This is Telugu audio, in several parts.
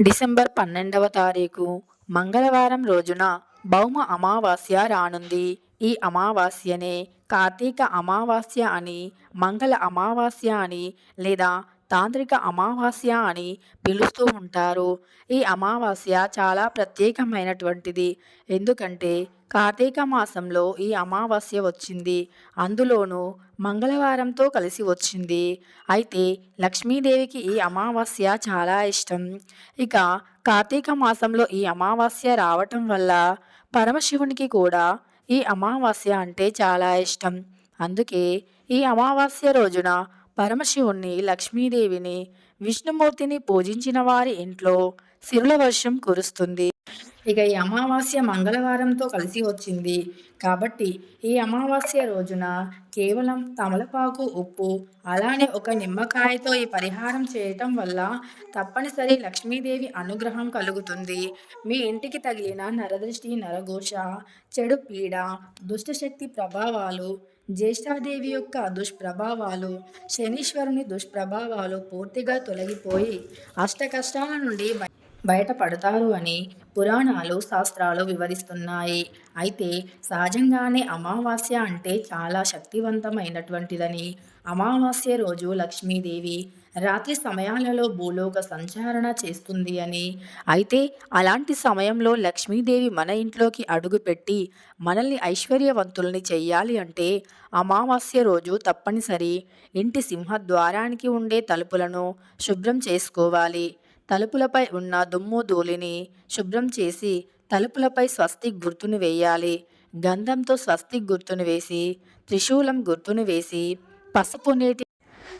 డిసెంబర్ పన్నెండవ తారీఖు మంగళవారం రోజున భౌమ అమావాస్య రానుంది. ఈ అమావాస్యనే కార్తీక అమావాస్య అని మంగళ అమావాస్య అని లేదా తాంత్రిక అమావాస్య అని పిలుస్తూ ఉంటారు. ఈ అమావాస్య చాలా ప్రత్యేకమైనటువంటిది. ఎందుకంటే కార్తీక మాసంలో ఈ అమావాస్య వచ్చింది. అందులోనూ మంగళవారంతో కలిసి వచ్చింది. అయితే లక్ష్మీదేవికి ఈ అమావాస్య చాలా ఇష్టం. ఇక కార్తీక మాసంలో ఈ అమావాస్య రావటం వల్ల పరమశివునికి కూడా ఈ అమావాస్య అంటే చాలా ఇష్టం. అందుకే ఈ అమావాస్య రోజున పరమశివుణ్ణి లక్ష్మీదేవిని విష్ణుమూర్తిని పూజించిన వారి ఇంట్లో సిరుల వర్షం కురుస్తుంది. ఇక ఈ అమావాస్య మంగళవారంతో కలిసి వచ్చింది. కాబట్టి ఈ అమావాస్య రోజున కేవలం తమలపాకు ఉప్పు అలానే ఒక నిమ్మకాయతో ఈ పరిహారం చేయటం వల్ల తప్పనిసరి లక్ష్మీదేవి అనుగ్రహం కలుగుతుంది. మీ ఇంటికి తగిలిన నరదృష్టి నరఘోష చెడు పీడ దుష్టశక్తి ప్రభావాలు జ్యేష్ఠాదేవి యొక్క దుష్ప్రభావాలు శనీశ్వరుని దుష్ప్రభావాలు పూర్తిగా తొలగిపోయి అష్ట కష్టాల నుండి బయటపడతారు అని పురాణాలు శాస్త్రాలు వివరిస్తున్నాయి. అయితే సహజంగానే అమావాస్య అంటే చాలా శక్తివంతమైనటువంటిదని అమావాస్య రోజు లక్ష్మీదేవి రాత్రి సమయాలలో భూలోక సంచారణ చేస్తుంది అని. అయితే అలాంటి సమయంలో లక్ష్మీదేవి మన ఇంట్లోకి అడుగుపెట్టి మనల్ని ఐశ్వర్యవంతుల్ని చెయ్యాలి అంటే అమావాస్య రోజు తప్పనిసరి. ఇంటి సింహద్వారానికి ఉండే తలుపులను శుభ్రం చేసుకోవాలి. తలుపులపై ఉన్న దుమ్ము ధూళిని శుభ్రం చేసి తలుపులపై స్వస్తిక్ గుర్తును వేయాలి. గంధంతో స్వస్తిక్ గుర్తును వేసి త్రిశూలం గుర్తును వేసి పసుపు నీటి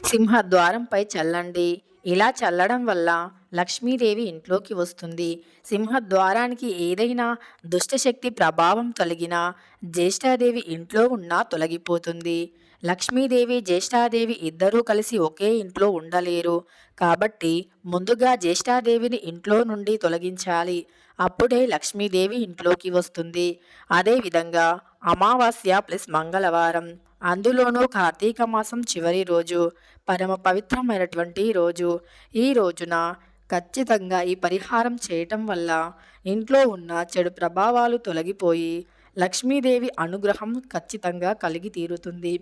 సింహద్వారంపై చల్లండి. ఇలా చల్లడం వల్ల లక్ష్మీదేవి ఇంట్లోకి వస్తుంది. సింహద్వారానికి ఏదైనా దుష్టశక్తి ప్రభావం తొలగినా జ్యేష్ఠాదేవి ఇంట్లో ఉన్నా తొలగిపోతుంది. లక్ష్మీదేవి జ్యేష్ఠాదేవి ఇద్దరూ కలిసి ఒకే ఇంట్లో ఉండలేరు. కాబట్టి ముందుగా జ్యేష్ఠాదేవిని ఇంట్లో నుండి తొలగించాలి. అప్పుడే లక్ష్మీదేవి ఇంట్లోకి వస్తుంది. అదేవిధంగా అమావాస్య ప్లస్ మంగళవారం. అందులోనూ కార్తీక మాసం చివరి రోజు పరమ పవిత్రమైనటువంటి రోజు. ఈ రోజున ఖచ్చితంగా ఈ పరిహారం చేయటం వల్ల ఇంట్లో ఉన్న చెడు ప్రభావాలు తొలగిపోయి లక్ష్మీదేవి అనుగ్రహం ఖచ్చితంగా కలిగి తీరుతుంది.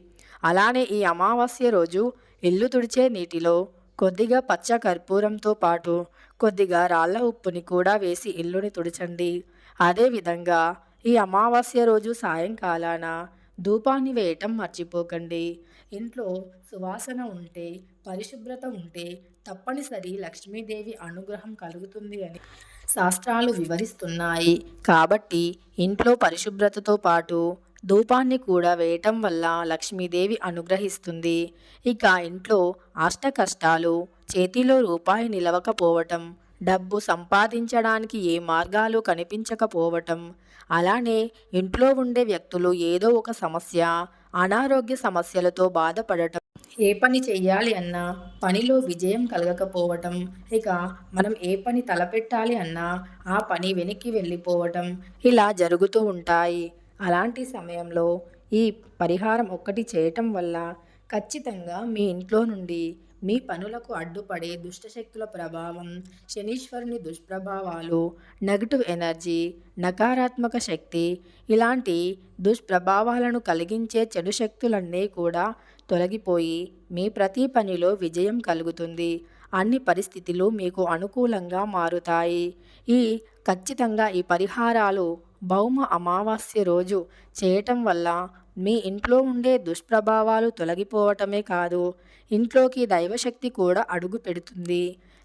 అలానే ఈ అమావాస్య రోజు ఇల్లు తుడిచే నీటిలో కొద్దిగా పచ్చ కర్పూరంతో పాటు కొద్దిగా రాళ్ళ ఉప్పుని కూడా వేసి ఇల్లుని తుడిచండి. అదేవిధంగా ఈ అమావాస్య రోజు సాయంకాలాన ధూపాన్ని వేయటం మర్చిపోకండి. ఇంట్లో సువాసన ఉంటే పరిశుభ్రత ఉంటే తప్పనిసరి లక్ష్మీదేవి అనుగ్రహం కలుగుతుంది అని శాస్త్రాలు వివరిస్తున్నాయి. కాబట్టి ఇంట్లో పరిశుభ్రతతో పాటు ధూపాన్ని కూడా వేయటం వల్ల లక్ష్మీదేవి అనుగ్రహిస్తుంది. ఇక ఇంట్లో అష్ట కష్టాలు చేతిలో రూపాయి నిలవకపోవటం డబ్బు సంపాదించడానికి ఏ మార్గాలు కనిపించకపోవటం. అలానే ఇంట్లో ఉండే వ్యక్తులు ఏదో ఒక సమస్య అనారోగ్య సమస్యలతో బాధపడటం. ఏ పని చేయాలి అన్నా పనిలో విజయం కలగకపోవటం. ఇక మనం ఏ పని తలపెట్టాలి అన్నా ఆ పని వెనక్కి వెళ్ళిపోవటం ఇలా జరుగుతూ ఉంటాయి. అలాంటి సమయంలో ఈ పరిహారం ఒక్కటి చేయటం వల్ల ఖచ్చితంగా మీ ఇంట్లో నుండి మీ పనులకు అడ్డుపడే దుష్టశక్తుల ప్రభావం శనీశ్వరుని దుష్ప్రభావాలు నెగటివ్ ఎనర్జీ నకారాత్మక శక్తి ఇలాంటి దుష్ప్రభావాలను కలిగించే చెడు శక్తులన్నీ కూడా తొలగిపోయి మీ ప్రతి పనిలో విజయం కలుగుతుంది. అన్ని పరిస్థితులు మీకు అనుకూలంగా మారుతాయి. ఈ ఖచ్చితంగా ఈ పరిహారాలు భౌమ అమావాస్య రోజు చేయటం వల్ల మీ ఇంట్లో ఉండే దుష్ప్రభావాలు తొలగిపోవటమే కాదు ఇంట్లోకి దైవశక్తి కూడా అడుగు పెడుతుంది.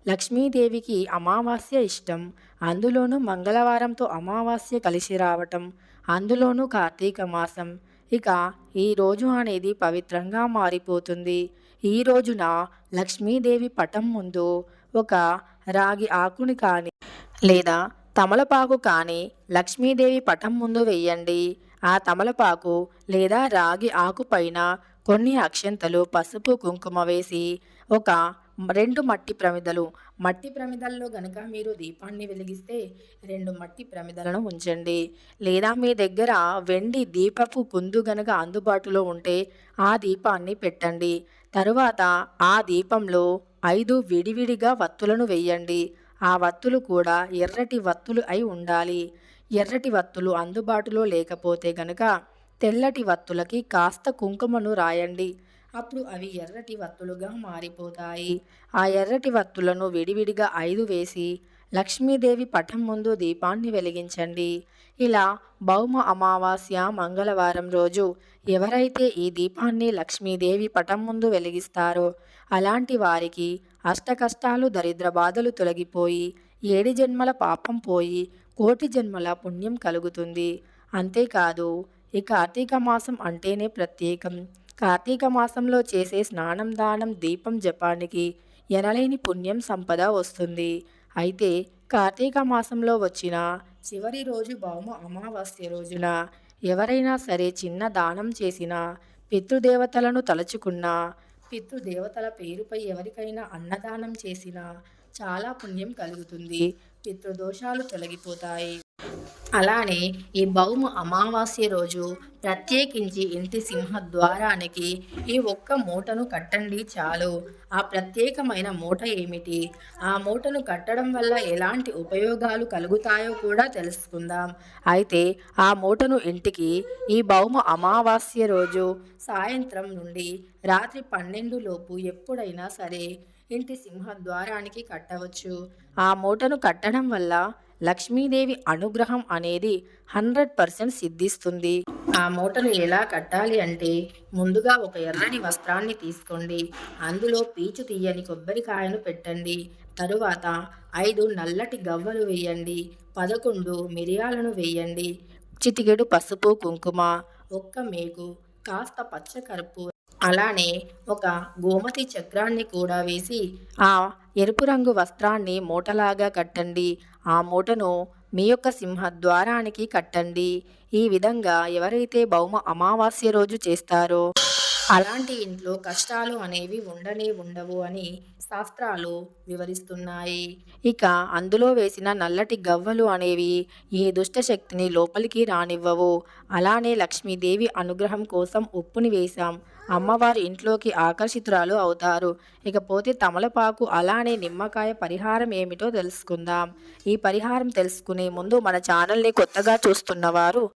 లక్ష్మీదేవికి అమావాస్య ఇష్టం. అందులోనూ మంగళవారంతో అమావాస్య కలిసి రావటం. అందులోనూ కార్తీక మాసం. ఇక ఈ రోజు అనేది పవిత్రంగా మారిపోతుంది. ఈ రోజున లక్ష్మీదేవి పటం ముందు ఒక రాగి ఆకుని కానీ లేదా తమలపాకు కానీ లక్ష్మీదేవి పటం ముందు వేయండి. ఆ తమలపాకు లేదా రాగి ఆకు పైన కొన్ని అక్షంతలు పసుపు కుంకుమ వేసి ఒక రెండు మట్టి ప్రమిదలు. మట్టి ప్రమిదల్లో గనక మీరు దీపాన్ని వెలిగిస్తే రెండు మట్టి ప్రమిదలను ఉంచండి. లేదా మీ దగ్గర వెండి దీపపు కుందు గనక అందుబాటులో ఉంటే ఆ దీపాన్ని పెట్టండి. తరువాత ఆ దీపంలో ఐదు విడివిడిగా వత్తులను వేయండి. ఆ వత్తులు కూడా ఎర్రటి వత్తులు అయి ఉండాలి. ఎర్రటి వత్తులు అందుబాటులో లేకపోతే గనక తెల్లటి వత్తులకి కాస్త కుంకుమను రాయండి. అప్పుడు అవి ఎర్రటి వత్తులుగా మారిపోతాయి. ఆ ఎర్రటి వత్తులను విడివిడిగా ఐదు వేసి లక్ష్మీదేవి పటం ముందు దీపాన్ని వెలిగించండి. ఇలా భౌమ అమావాస్య మంగళవారం రోజు ఎవరైతే ఈ దీపాన్ని లక్ష్మీదేవి పటం ముందు వెలిగిస్తారో అలాంటి వారికి అష్టకష్టాలు దరిద్ర బాధలు తొలగిపోయి ఏడు జన్మల పాపం పోయి కోటి జన్మల పుణ్యం కలుగుతుంది. అంతేకాదు ఈ కార్తీక మాసం అంటేనే ప్రత్యేకం. కార్తీక మాసంలో చేసే స్నానం దానం దీపం జపానికి ఎనలేని పుణ్యం సంపద వస్తుంది. అయితే కార్తీక మాసంలో వచ్చిన చివరి రోజు భౌమ అమావాస్య రోజున ఎవరైనా సరే చిన్న దానం చేసినా పితృదేవతలను తలుచుకున్నా పితృదేవతల పేరుపై ఎవరికైనా అన్నదానం చేసినా చాలా పుణ్యం కలుగుతుంది. పితృదోషాలు తొలగిపోతాయి. అలానే ఈ భౌమ అమావాస్య రోజు ప్రత్యేకించి ఇంటి సింహద్వారానికి ఈ ఒక్క మూటను కట్టండి చాలు. ఆ ప్రత్యేకమైన మూట ఏమిటి? ఆ మూటను కట్టడం వల్ల ఎలాంటి ఉపయోగాలు కలుగుతాయో కూడా తెలుసుకుందాం. అయితే ఆ మూటను ఇంటికి ఈ భౌమ అమావాస్య రోజు సాయంత్రం నుండి రాత్రి పన్నెండు లోపు ఎప్పుడైనా సరే ఇంటి సింహద్వారానికి కట్టవచ్చు. ఆ మూటను కట్టడం వల్ల లక్ష్మీదేవి అనుగ్రహం అనేది హండ్రెడ్ పర్సెంట్ సిద్ధిస్తుంది. ఆ మూటను ఎలా కట్టాలి అంటే ముందుగా ఒక ఎర్రని వస్త్రాన్ని తీసుకోండి. అందులో పీచు తీయని కొబ్బరికాయను పెట్టండి. తరువాత ఐదు నల్లటి గవ్వలు వేయండి. పదకొండు మిరియాలను వేయండి. చిటికెడు పసుపు కుంకుమ ఒక్క మేకు కాస్త పచ్చకరుపు అలానే ఒక గోమతి చక్రాన్ని కూడా వేసి ఆ ఎరుపు రంగు వస్త్రాన్ని మూటలాగా కట్టండి. ఆ మూటను మీ యొక్క సింహద్వారానికి కట్టండి. ఈ విధంగా ఎవరైతే భౌమ అమావాస్య రోజు చేస్తారో అలాంటి ఇంట్లో కష్టాలు అనేవి ఉండనే ఉండవు అని శాస్త్రాలు వివరిస్తున్నాయి. ఇక అందులో వేసిన నల్లటి గవ్వలు అనేవి ఏ దుష్టశక్తిని లోపలికి రానివ్వవు. అలానే లక్ష్మీదేవి అనుగ్రహం కోసం ఉప్పుని వేశాం. అమ్మవారి ఇంట్లోకి ఆకర్షితురాలు అవుతారు. ఇకపోతే తమలపాకు అలానే నిమ్మకాయ పరిహారం ఏమిటో తెలుసుకుందాం. ఈ పరిహారం తెలుసుకునే ముందు మన ఛానల్ని కొత్తగా చూస్తున్నవారు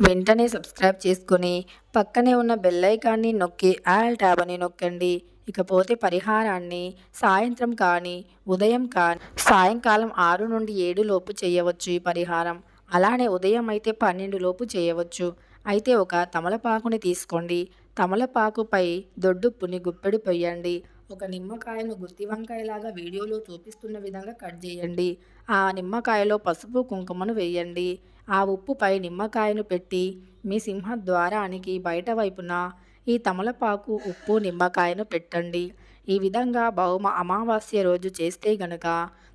వెంటనే సబ్స్క్రైబ్ చేసుకుని పక్కనే ఉన్న బెల్ ఐకాన్ని నొక్కి ఆల్ ట్యాబ్ అని నొక్కండి. ఇకపోతే పరిహారాన్ని సాయంత్రం కానీ ఉదయం కానీ సాయంకాలం ఆరు నుండి ఏడు లోపు చేయవచ్చు ఈ పరిహారం. అలానే ఉదయం అయితే పన్నెండు లోపు చేయవచ్చు. అయితే ఒక తమలపాకుని తీసుకోండి. తమలపాకుపై దొడ్డుప్పుని గుప్పెడు పొయ్యండి. ఒక నిమ్మకాయను గుత్తి వంకాయలాగా వీడియోలో చూపిస్తున్న విధంగా కట్ చేయండి. ఆ నిమ్మకాయలో పసుపు కుంకుమను వేయండి. ఆ ఉప్పుపై నిమ్మకాయను పెట్టి మీ సింహద్వారానికి బయట వైపున ఈ తమలపాకు ఉప్పు నిమ్మకాయను పెట్టండి. ఈ విధంగా బహుమ అమావాస్య రోజు చేస్తే గనక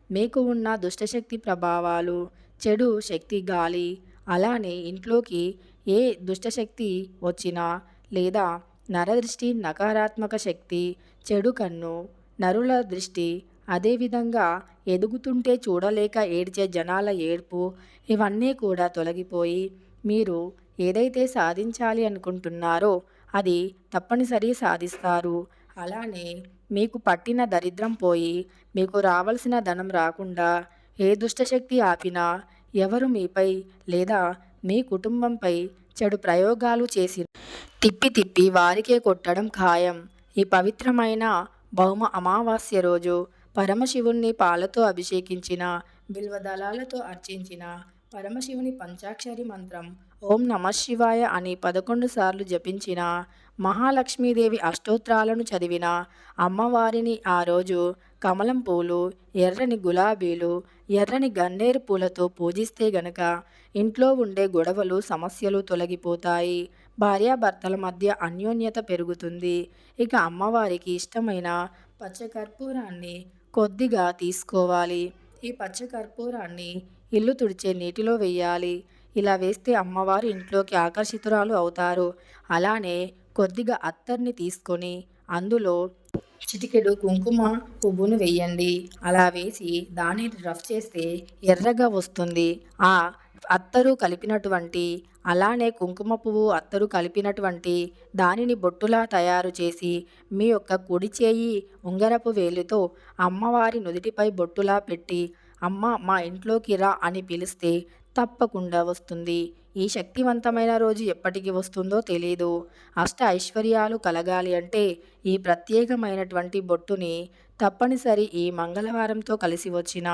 మీకు ఉన్న దుష్టశక్తి ప్రభావాలు చెడు శక్తి గాలి అలానే ఇంట్లోకి ఏ దుష్టశక్తి వచ్చినా లేదా నరదృష్టి నకారాత్మక శక్తి చెడు కన్ను నరుల దృష్టి అదేవిధంగా ఎదుగుతుంటే చూడలేక ఏడ్చే జనాల ఏడ్పు ఇవన్నీ కూడా తొలగిపోయి మీరు ఏదైతే సాధించాలి అనుకుంటున్నారో అది తప్పనిసరి సాధిస్తారు. అలానే మీకు పట్టిన దరిద్రం పోయి మీకు రావాల్సిన ధనం రాకుండా ఏ దుష్టశక్తి ఆపినా ఎవరు మీపై లేదా మీ కుటుంబంపై చెడు ప్రయోగాలు చేసి తిప్పి తిప్పి వారికే కొట్టడం ఖాయం. ఈ పవిత్రమైన భౌమ అమావాస్య రోజు పరమశివుణ్ణి పాలతో అభిషేకించిన బిల్వదళాలతో అర్చించిన పరమశివుని పంచాక్షరి మంత్రం ఓం నమ శివాయ అని పదకొండు సార్లు జపించిన మహాలక్ష్మీదేవి అష్టోత్రాలను చదివిన అమ్మవారిని ఆ రోజు కమలం పూలు ఎర్రని గులాబీలు ఎర్రని గన్నేరు పూలతో పూజిస్తే గనక ఇంట్లో ఉండే గొడవలు సమస్యలు తొలగిపోతాయి. భార్యాభర్తల మధ్య అన్యోన్యత పెరుగుతుంది. ఇక అమ్మవారికి ఇష్టమైన పచ్చకర్పూరాన్ని కొద్దిగా తీసుకోవాలి. ఈ పచ్చకర్పూరాన్ని ఇల్లు తుడిచే నీటిలో వేయాలి. ఇలా వేస్తే అమ్మవారు ఇంట్లోకి ఆకర్షితురాలు అవుతారు. అలానే కొద్దిగా అత్తర్ని తీసుకొని అందులో చిటికెడు కుంకుమ పువ్వును వేయండి అలా వేసి దానిని రఫ్ చేస్తే ఎర్రగా వస్తుంది. ఆ అత్తరు కలిపినటువంటి అలానే కుంకుమ పువ్వు అత్తరు కలిపినటువంటి దానిని బొట్టులా తయారు చేసి మీ యొక్క కుడి చేయి ఉంగరపు వేలుతో అమ్మవారి నుదుటిపై బొట్టులా పెట్టి అమ్మ మా ఇంట్లోకి రా అని పిలిస్తే తప్పకుండా వస్తుంది. ఈ శక్తివంతమైన రోజు ఎప్పటికి వస్తుందో తెలియదు అష్ట ఐశ్వర్యాలు కలగాలి అంటే ఈ ప్రత్యేకమైనటువంటి బొట్టుని తప్పనిసరి ఈ మంగళవారంతో కలిసి వచ్చిన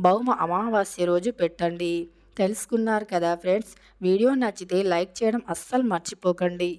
భౌమ అమావాస్య రోజు పెట్టండి. తెలుసుకున్నారు కదా ఫ్రెండ్స్? వీడియో నచ్చితే లైక్ చేయడం అస్సలు మర్చిపోకండి.